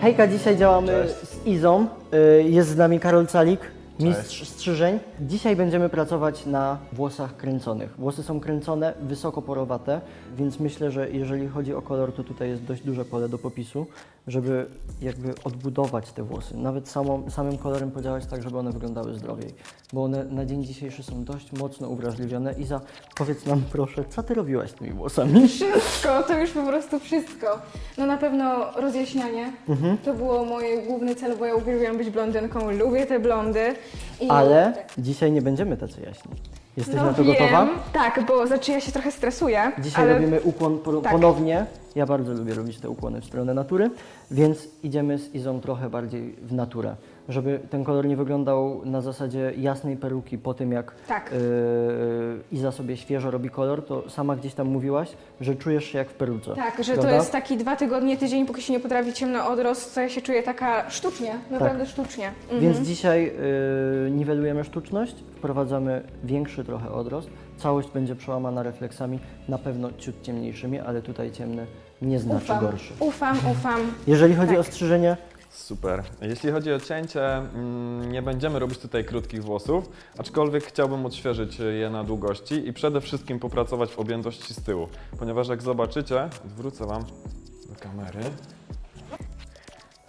Hejka, dzisiaj działamy z Izą. Y, Jest z nami Karol Calik, mistrz strzyżeń. Dzisiaj będziemy pracować na włosach kręconych. Włosy są kręcone, wysoko porowate, więc myślę, że jeżeli chodzi o kolor, to tutaj jest dość duże pole do popisu, żeby jakby odbudować te włosy. Nawet samą, samym kolorem podziałać tak, żeby one wyglądały zdrowiej, bo one na dzień dzisiejszy są dość mocno uwrażliwione. Iza, powiedz nam proszę, co ty robiłaś z tymi włosami? Wszystko, to już po prostu wszystko. No na pewno rozjaśnianie. Mhm. To było moje główny cel, bo ja uwielbiam być blondynką, lubię te blondy. Ale dzisiaj nie będziemy tacy jaśni. Jesteś no na to wiem, gotowa? Tak, bo znaczy ja się trochę stresuję. Dzisiaj ale robimy ukłon po, Tak. ponownie. Ja bardzo lubię robić te ukłony w stronę natury, więc idziemy z Izą trochę bardziej w naturę, żeby ten kolor nie wyglądał na zasadzie jasnej peruki po tym, jak Tak. yy, Iza sobie świeżo robi kolor, to sama gdzieś tam mówiłaś, że czujesz się jak w peruce. Tak, że prawda? to jest taki dwa tygodnie, tydzień, póki się nie potrafi ciemno odrost, to ja się czuję taka sztucznie, naprawdę sztucznie. Mhm. Więc dzisiaj yy, niwelujemy sztuczność, wprowadzamy większy trochę odrost. Całość będzie przełamana refleksami, na pewno ciut ciemniejszymi, ale tutaj ciemny nie znaczy ufam, gorszy. ufam, ufam. Jeżeli chodzi Tak. o strzyżenie, Super. Jeśli chodzi o cięcie, mm, nie będziemy robić tutaj krótkich włosów, aczkolwiek chciałbym odświeżyć je na długości i przede wszystkim popracować w objętości z tyłu, ponieważ jak zobaczycie, zwrócę Wam do kamery,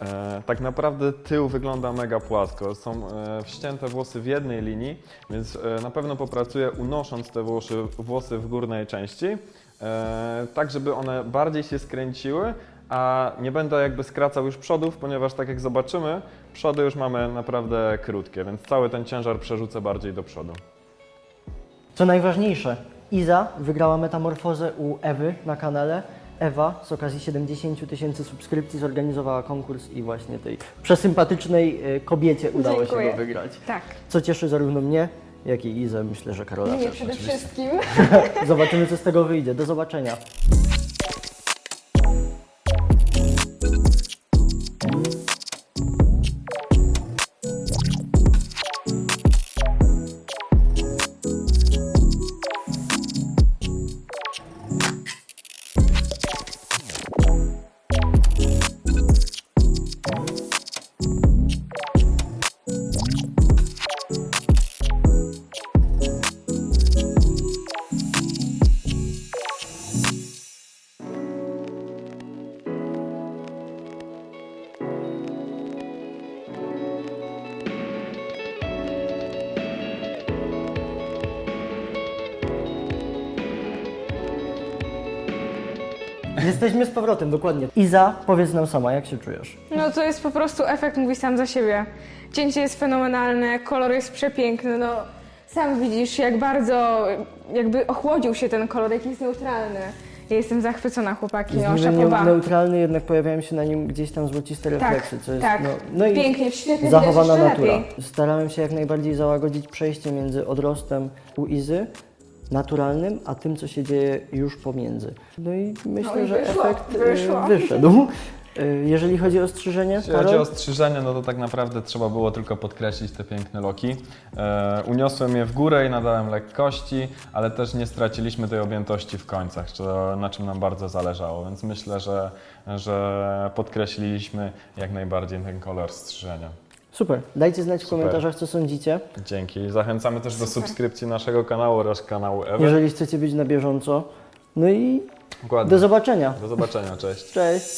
e, tak naprawdę tył wygląda mega płasko. Są e, wścięte włosy w jednej linii, więc e, na pewno popracuję unosząc te włosy, włosy w górnej części, e, tak żeby one bardziej się skręciły, a nie będę jakby skracał już przodów, ponieważ tak jak zobaczymy, przody już mamy naprawdę krótkie, więc cały ten ciężar przerzucę bardziej do przodu. Co najważniejsze, Iza wygrała metamorfozę u Ewy na kanale. Ewa z okazji 70 tysięcy subskrypcji zorganizowała konkurs i właśnie tej przesympatycznej y, kobiecie udało się Dziękuję. go wygrać. Tak, Co cieszy zarówno mnie, jak i Izę, myślę, że Karola mnie też. przede oczywiście. wszystkim. Zobaczymy, co z tego wyjdzie. Do zobaczenia. Jesteśmy z powrotem, dokładnie. Iza, powiedz nam sama, jak się czujesz? No to jest po prostu efekt, mówi sam za siebie. Cięcie jest fenomenalne, kolor jest przepiękny, no sam widzisz jak bardzo jakby ochłodził się ten kolor, jaki jest neutralny. Ja jestem zachwycona chłopaki, Jest no niby nie, szapoba. neutralny, jednak pojawiają się na nim gdzieś tam złociste refleksy, co jest tak. no, no i Pięknie, świetnie, zachowana jeszcze natura. lepiej. Starałem się jak najbardziej załagodzić przejście między odrostem u Izy, naturalnym, a tym, co się dzieje już pomiędzy. No i myślę, No i że wyszło, efekt y, wyszło. wyszedł. Y, Jeżeli chodzi o strzyżenie, Jeśli chodzi o strzyżenie, no to tak naprawdę trzeba było tylko podkreślić te piękne loki. E, uniosłem je w górę i nadałem lekkości, ale też nie straciliśmy tej objętości w końcach, co, na czym nam bardzo zależało, więc myślę, że, że podkreśliliśmy jak najbardziej ten kolor strzyżenia. Super. Dajcie znać w Super. komentarzach, co sądzicie. Dzięki. Zachęcamy też do subskrypcji naszego kanału oraz kanału Ewy. Jeżeli chcecie być na bieżąco. No i Dokładnie. do zobaczenia. Do zobaczenia, cześć. Cześć.